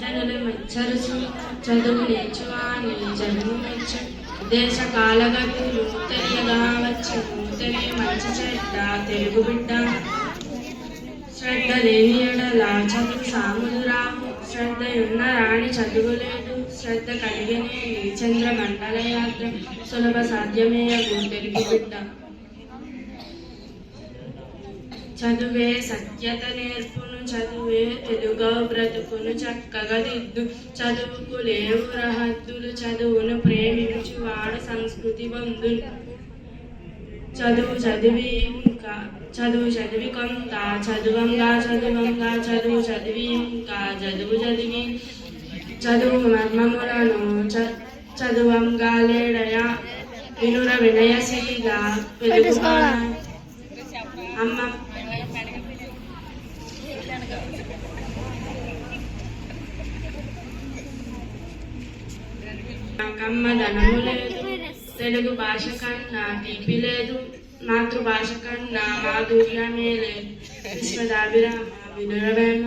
జనులు మెచ్చరుచు చదువు నేర్చువాని జన్ము మెచ్చు దేశ కాలగతులు తెలియగా వచ్చి తెలియ మంచి చెడ్డ తెలుగు బిడ్డ. శ్రద్ధ లేని ఎడల చదువు సాములు శ్రద్ధ ఉన్న రాణి చదువులేదు శ్రద్ధ కలిగినే చంద్ర మండల యాత్ర సులభ సాధ్యమే తెలుగు బిడ్డ. చదువే సత్యత నేర్పును. చదువే తెలుగు బ్రతుకును చక్కగా దిద్దు. చదువుకు లేవు రహద్దులు చదువును ప్రేమించు వాడు సంస్కృతి బంధులు. చదువు చదివి ఇంకా చదువు చదివి కొంత చదువంగా చదువంగా చదువు చదివి ఇంకా చదువు చదివి చదువు మర్మములను చదువంగా లేడయా? వినుర వినయశీల వెలుగుగాన అమ్మ నాకమ్మ ధనము లేదు. తెలుగు భాష కన్నా తీపి లేదు. మాతృభాష కన్నా మాధుర్యమే లేదు. విశ్వదాభిరామ వినురవేమ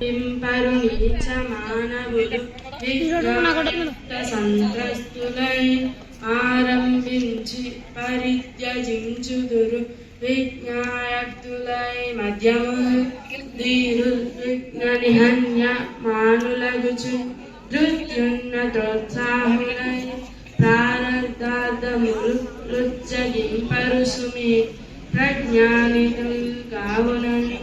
పింపరు నీచ మానవులు విఘ్నయుక్త ఆరంభించి పరిత్యజించుదురు విజ్ఞాయక్తులై మధ్యము దీరు విఘ్న నిహన్ నడుచు నృత్యున్న ప్రోత్సాహములై ప్రాణార్థార్థములు నృత్యగింపరుసుమి ప్రజ్ఞానితులు కావునని